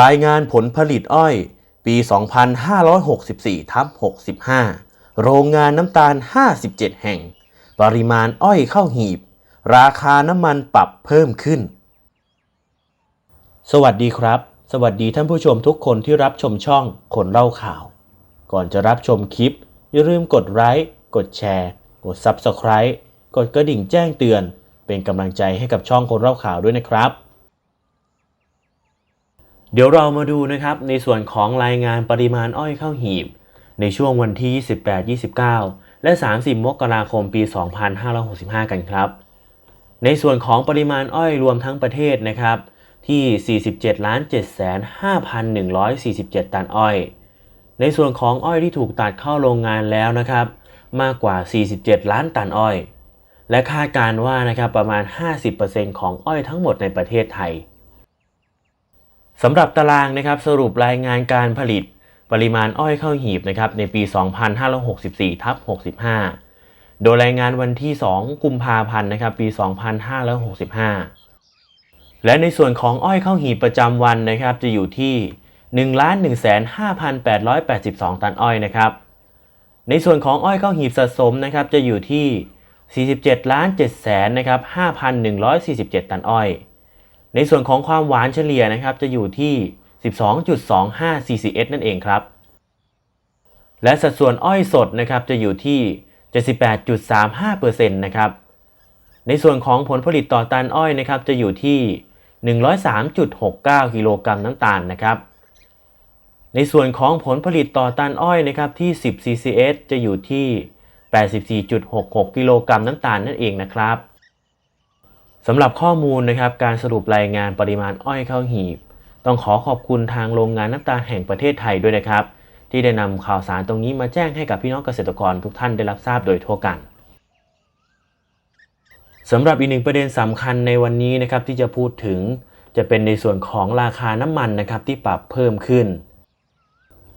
รายงานผลผลิตอ้อย ปี 2564ทับ65 โรงงานน้ำตาล 57 แห่ง ปริมาณอ้อยเข้าหีบ ราคาน้ำมันปรับเพิ่มขึ้น สวัสดีครับ สวัสดีท่านผู้ชมทุกคนที่รับชมช่องคนเล่าข่าว ก่อนจะรับชมคลิป อย่าลืมกดไลค์กดแชร์ กด Subscribe กดกระดิ่งแจ้งเตือน เป็นกำลังใจให้กับช่องคนเล่าข่าวด้วยนะครับ เดี๋ยวเรามาดูนะครับในส่วนของรายงานปริมาณอ้อยเข้าหีบ ในช่วงวันที่ 28 29 และ 30 มกราคม ปี 2565 กันครับ ในส่วนของปริมาณอ้อยรวมทั้งประเทศนะครับที่ 47ล้าน7 5 1 4 7 ตันอ้อย ในส่วนของอ้อยที่ถูกตัดเข้าโรงงานแล้วนะครับ มากกว่า 47 ล้านตันอ้อย และคาดการว่านะครับประมาณ 50%ของอ้อยทั้งหมดในประเทศไทยสำหรับตารางนะครับสรุปรายงานการผลิต ปริมาณอ้อยเข้าหีบนะครับในปี 2564ทับ65 โดยรายงานวันที่ 2 กุมภาพันธ์นะครับปี 2565 และในส่วนของอ้อยข้าวหีบประจำวันนะครับจะอยู่ที่ 1 1 5 8 8 2 ตันอ้อยนะครับ ในส่วนของอ้อยข้าวหีบสะสมนะครับจะอยู่ที่ 47ล้าน7แสนนะครับ5,147 ตันอ้อย ในส่วนของความหวานเฉลี่ยนะครับจะอยู่ที่ 12.25 CCS นั่นเองครับ และสัดส่วนอ้อยสดนะครับจะอยู่ที่ 78.35%นะครับ ในส่วนของผลผลิตต่อตันอ้อยนะครับจะอยู่ที่ 103.69 กิโลกรัมน้ำตาลนะครับ ในส่วนของผลผลิตต่อตันอ้อยนะครับที่ 10 CCS จะอยู่ที่ 84.66 กิโลกรัมน้ำตาลนั่นเองนะครับสำหรับข้อมูลนะครับการสรุปรายงานปริมาณอ้อยเข้าหีบ ต้องขอขอบคุณทางโรงงานน้ำตาลแห่งประเทศไทยด้วยนะครับ ที่ได้นำข่าวสารตรงนี้มาแจ้งให้กับพี่น้องเกษตรกรทุกท่านได้รับทราบโดยทั่วกันสำหรับอีกหนึ่งประเด็นสำคัญในวันนี้นะครับที่จะพูดถึงจะเป็นในส่วนของราคาน้ำมันนะครับที่ปรับเพิ่มขึ้น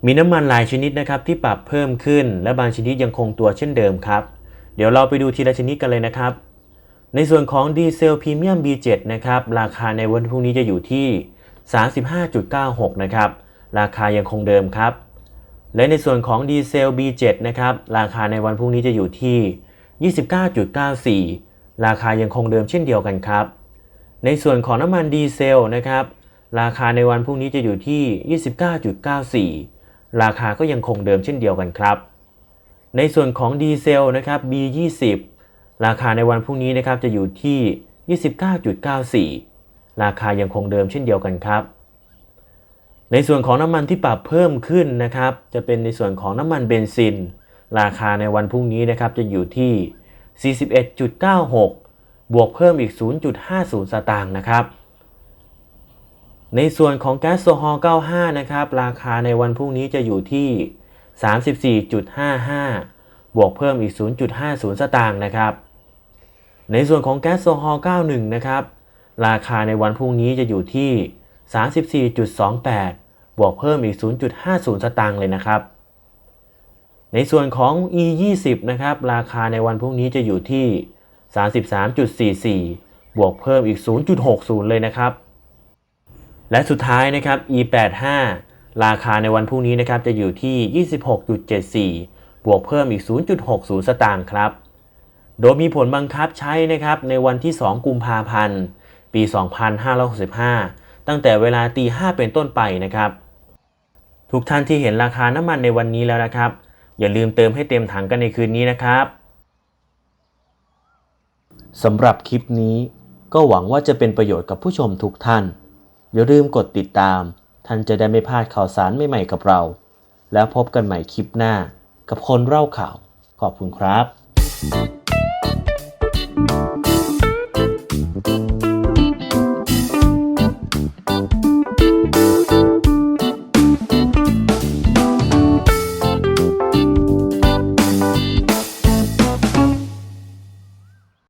มีน้ำมันหลายชนิดนะครับที่ปรับเพิ่มขึ้น และบางชนิดยังคงตัวเช่นเดิมครับ เดี๋ยวเราไปดูทีละชนิดกันเลยนะครับ ในส่วนของดีเซลพรีเมียม B7 นะครับราคาในวันพรุ่งนี้จะอยู่ที่ 35.96 นะครับราคายังคงเดิมครับ และในส่วนของดีเซล B7 นะครับ ราคาในวันพรุ่งนี้จะอยู่ที่ 29.94 ราคายังคงเดิมเช่นเดียวกันครับ ในส่วนของน้ำมันดีเซลนะครับ ราคาในวันพรุ่งนี้จะอยู่ที่ 29.94 ราคาก็ยังคงเดิมเช่นเดียวกันครับ ในส่วนของดีเซลนะครับ B20 ราคาในวันพรุ่งนี้นะครับจะอยู่ที่ 29.94 ราคายังคงเดิมเช่นเดียวกันครับ ในส่วนของน้ำมันที่ปรับเพิ่มขึ้นนะครับ จะเป็นในส่วนของน้ำมันเบนซิน ราคาในวันพรุ่งนี้นะครับจะอยู่ที่ 41.96 บวกเพิ่มอีก 0.50 สตางค์นะครับ ในส่วนของแก๊สโซฮอล์95 นะครับ ราคาในวันพรุ่งนี้จะอยู่ที่ 34.55 บวกเพิ่มอีก 0.50 สตางค์นะครับ ในส่วนของแก๊สโซฮอล์91 นะครับ ราคาในวันพรุ่งนี้จะอยู่ที่ 34.28 บวกเพิ่มอีก 0.50 สตางค์เลยนะครับ ในส่วนของ E20 นะครับ ราคาในวันพรุ่งนี้จะอยู่ที่ 33.44 บวกเพิ่มอีก 0.60 เลยนะครับ และสุดท้ายนะครับ E85 ราคาในวันพรุ่งนี้นะครับจะอยู่ที่ 26.74 บวกเพิ่มอีก 0.60 สตางค์ครับ โดยมีผลบังคับใช้นะครับในวันที่ 2 กุมภาพันธ์ ปี 2565 ตั้งแต่เวลาตีห้าเป็นต้นไปนะครับ ทุกท่านที่เห็นราคาน้ำมันในวันนี้แล้วนะครับ อย่าลืมเติมให้เต็มถังกันในคืนนี้นะครับสำหรับคลิปนี้ก็หวังว่าจะเป็นประโยชน์กับผู้ชมทุกท่าน อย่าลืมกดติดตาม ท่านจะได้ไม่พลาดข่าวสารใหม่ๆกับเรา แล้วพบกันใหม่คลิปหน้า กับคนเล่าข่าว ขอบคุณครับ